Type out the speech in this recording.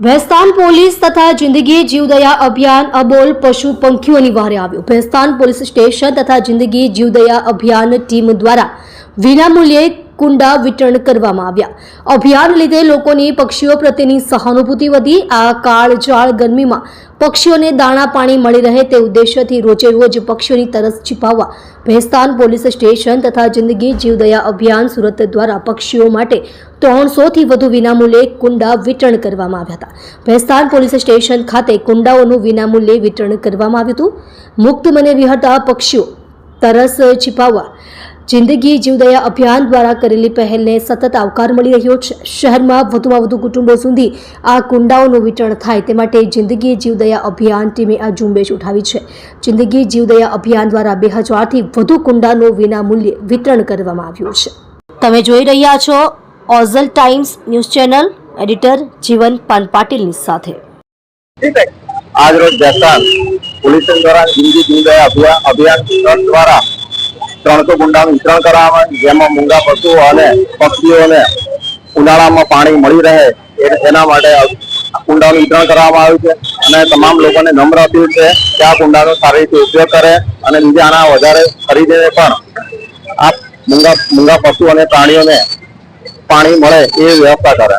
Bhestan police તથા જિંદગી જીવદયા અભિયાન અબોલ પશુ પંખીઓની વહારે આવ્યું. ભેસ્તાન પોલીસ સ્ટેશન તથા જિંદગી જીવદયા અભિયાન ટીમ દ્વારા વિનામૂલ્યે કુંડા વિતરણ કરવામાં આવ્યા. અભિયાન લીધે લોકોની પક્ષીઓ પ્રત્યેની સહાનુભૂતિ વધી. આ કાળજાળ ગરમીમાં પક્ષીઓને દાણા પાણી મળી રહે તે ઉદ્દેશ્યથી રોજે રોજ પક્ષીઓની તરસ છીપાવવા ભેસ્તાન પોલીસ સ્ટેશન તથા જિંદગી જીવદયા અભિયાન સુરત દ્વારા પક્ષીઓ માટે ત્રણસોથી વધુ વિનામૂલ્યે કુંડા વિતરણ કરવામાં આવ્યા હતા. ભેસ્તાન પોલીસ સ્ટેશન ખાતે કુંડાઓનું વિનામૂલ્યે વિતરણ કરવામાં આવ્યું હતું. મુક્ત મને વિહરતા પક્ષીઓ તરસ छिપાવવા જિંદગી જીવદયા અભિયાન દ્વારા કરેલી પહેલને સતત આવકાર મળી રહ્યો છે. શહેરમાં વધુમાં વધુ કુટુંબો સુધી આ કુંડાઓનું વિતરણ થાય તે માટે જિંદગી જીવદયા અભિયાન ટીમે આ ઝુંબેશ ઉઠાવી છે. જિંદગી જીવદયા અભિયાન દ્વારા બે હજારથી વધુ કુંડાનું વિનામૂલ્યે વિતરણ કરવામાં આવ્યું છે. તમે જોઈ રહ્યા છો Ozal Times news channel, editor Jivan Pan પાટીલની સાથે. આજ રોજ બેસ્તાન પોલીસ દ્વારા જિંદગી જીવદયા અભિયાન દ્વારા ત્રણસો કુંડાનું વિતરણ કરવામાં આવ્યું, જેમાં મૂંગા પશુઓ અને પક્ષીઓને ઉનાળામાં પાણી મળી રહે એના માટે કુંડાનું વિતરણ કરવામાં આવ્યું છે. અને તમામ લોકોને નમ્ર અપીલ છે કે આ કુંડાનો સારી રીતે ઉપયોગ કરે અને બીજા આના વધારે ખરીદીને પણ આ મૂંગા મૂંગા પશુ અને પ્રાણીઓને પાણી મળે એ વ્યવસ્થા કરે.